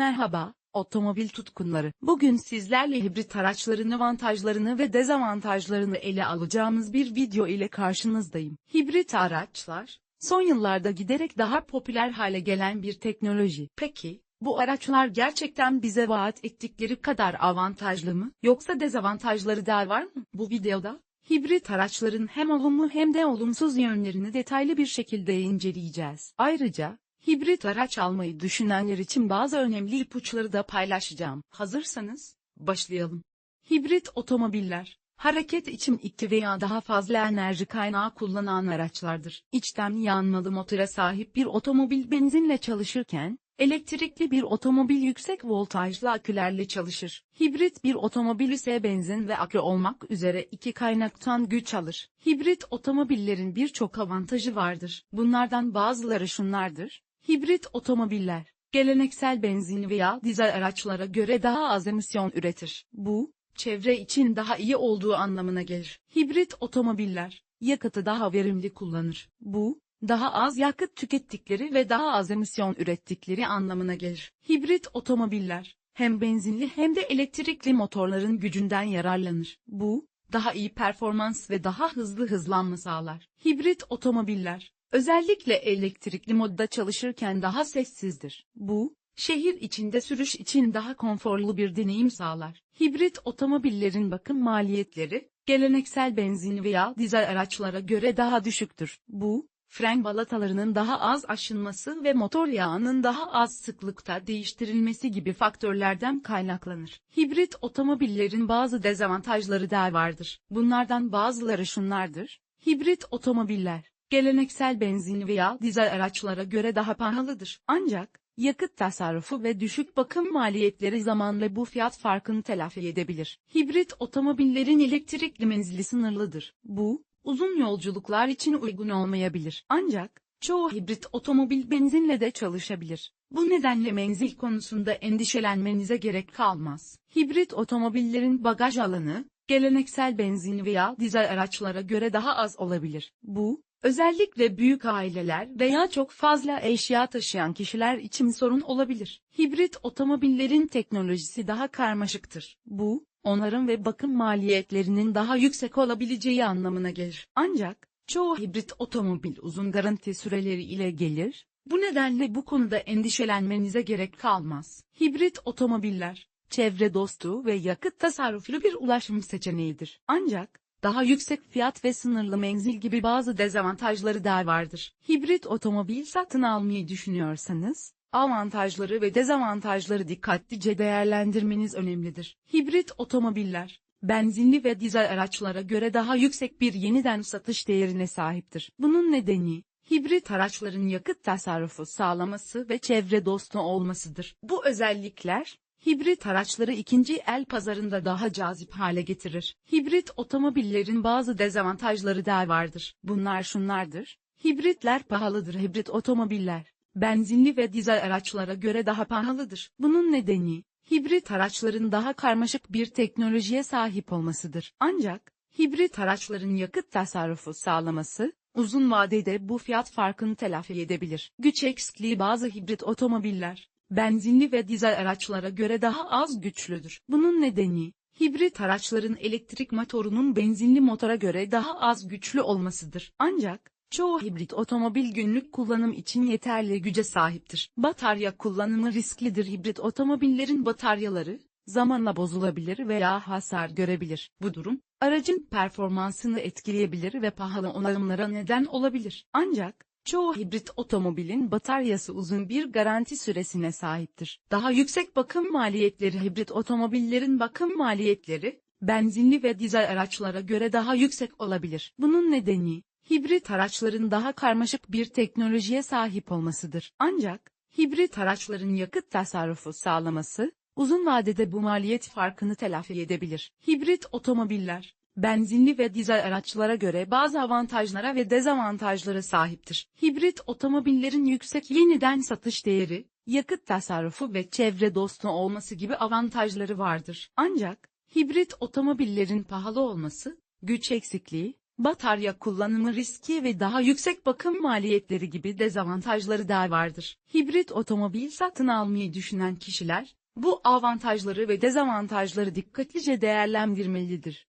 Merhaba, otomobil tutkunları. Bugün sizlerle hibrit araçların avantajlarını ve dezavantajlarını ele alacağımız bir video ile karşınızdayım. Hibrit araçlar, son yıllarda giderek daha popüler hale gelen bir teknoloji. Peki, bu araçlar gerçekten bize vaat ettikleri kadar avantajlı mı, yoksa dezavantajları da var mı? Bu videoda, hibrit araçların hem olumlu hem de olumsuz yönlerini detaylı bir şekilde inceleyeceğiz. Ayrıca, hibrit araç almayı düşünenler için bazı önemli ipuçları da paylaşacağım. Hazırsanız, başlayalım. Hibrit otomobiller, hareket için iki veya daha fazla enerji kaynağı kullanan araçlardır. İçten yanmalı motora sahip bir otomobil benzinle çalışırken, Elektrikli bir otomobil yüksek voltajlı akülerle çalışır. Hibrit bir otomobil ise benzin ve akü olmak üzere iki kaynaktan güç alır. Hibrit otomobillerin birçok avantajı vardır. Bunlardan bazıları şunlardır. Hibrit otomobiller, geleneksel benzin veya dizel araçlara göre daha az emisyon üretir. Bu, çevre için daha iyi olduğu anlamına gelir. Hibrit otomobiller, yakıtı daha verimli kullanır. Bu, daha az yakıt tükettikleri ve daha az emisyon ürettikleri anlamına gelir. Hibrit otomobiller, hem benzinli hem de elektrikli motorların gücünden yararlanır. Bu, daha iyi performans ve daha hızlı hızlanma sağlar. Hibrit otomobiller, özellikle elektrikli modda çalışırken daha sessizdir. Bu, şehir içinde sürüş için daha konforlu bir deneyim sağlar. Hibrit otomobillerin bakım maliyetleri, geleneksel benzin veya dizel araçlara göre daha düşüktür. Bu, fren balatalarının daha az aşınması ve motor yağının daha az sıklıkta değiştirilmesi gibi faktörlerden kaynaklanır. Hibrit otomobillerin bazı dezavantajları da vardır. Bunlardan bazıları şunlardır. Hibrit otomobiller, geleneksel benzin veya dizel araçlara göre daha pahalıdır. Ancak, yakıt tasarrufu ve düşük bakım maliyetleri zamanla bu fiyat farkını telafi edebilir. Hibrit otomobillerin elektrikli menzili sınırlıdır. Bu, uzun yolculuklar için uygun olmayabilir. Ancak, çoğu hibrit otomobil benzinle de çalışabilir. Bu nedenle menzil konusunda endişelenmenize gerek kalmaz. Hibrit otomobillerin bagaj alanı, geleneksel benzin veya dizel araçlara göre daha az olabilir. Bu, özellikle büyük aileler veya çok fazla eşya taşıyan kişiler için sorun olabilir. Hibrit otomobillerin teknolojisi daha karmaşıktır. Bu, onarım ve bakım maliyetlerinin daha yüksek olabileceği anlamına gelir. Ancak, çoğu hibrit otomobil uzun garanti süreleri ile gelir, bu nedenle bu konuda endişelenmenize gerek kalmaz. Hibrit otomobiller, çevre dostu ve yakıt tasarruflu bir ulaşım seçeneğidir. Ancak, daha yüksek fiyat ve sınırlı menzil gibi bazı dezavantajları da vardır. Hibrit otomobil satın almayı düşünüyorsanız, avantajları ve dezavantajları dikkatlice değerlendirmeniz önemlidir. Hibrit otomobiller, benzinli ve dizel araçlara göre daha yüksek bir yeniden satış değerine sahiptir. Bunun nedeni, hibrit araçların yakıt tasarrufu sağlaması ve çevre dostu olmasıdır. Bu özellikler, hibrit araçları ikinci el pazarında daha cazip hale getirir. Hibrit otomobillerin bazı dezavantajları da vardır. Bunlar şunlardır. Hibritler pahalıdır. Hibrit otomobiller, benzinli ve dizel araçlara göre daha pahalıdır. Bunun nedeni, hibrit araçların daha karmaşık bir teknolojiye sahip olmasıdır. Ancak, hibrit araçların yakıt tasarrufu sağlaması, uzun vadede bu fiyat farkını telafi edebilir. Güç eksikliği bazı hibrit otomobiller, benzinli ve dizel araçlara göre daha az güçlüdür. Bunun nedeni, hibrit araçların elektrik motorunun benzinli motora göre daha az güçlü olmasıdır. Ancak, çoğu hibrit otomobil günlük kullanım için yeterli güce sahiptir. Batarya kullanımı risklidir. Hibrit otomobillerin bataryaları, zamanla bozulabilir veya hasar görebilir. Bu durum, aracın performansını etkileyebilir ve pahalı onarımlara neden olabilir. Ancak, Çoğu hibrit otomobilin bataryası uzun bir garanti süresine sahiptir. Daha yüksek bakım maliyetleri hibrit otomobillerin bakım maliyetleri, benzinli ve dizel araçlara göre daha yüksek olabilir. Bunun nedeni, hibrit araçların daha karmaşık bir teknolojiye sahip olmasıdır. Ancak, hibrit araçların yakıt tasarrufu sağlaması, uzun vadede bu maliyet farkını telafi edebilir. Hibrit otomobiller, benzinli ve dizel araçlara göre bazı avantajlara ve dezavantajlara sahiptir. Hibrit otomobillerin yüksek yeniden satış değeri, yakıt tasarrufu ve çevre dostu olması gibi avantajları vardır. Ancak, hibrit otomobillerin pahalı olması, güç eksikliği, batarya kullanımı riski ve daha yüksek bakım maliyetleri gibi dezavantajları da vardır. Hibrit otomobil satın almayı düşünen kişiler, bu avantajları ve dezavantajları dikkatlice değerlendirmelidir.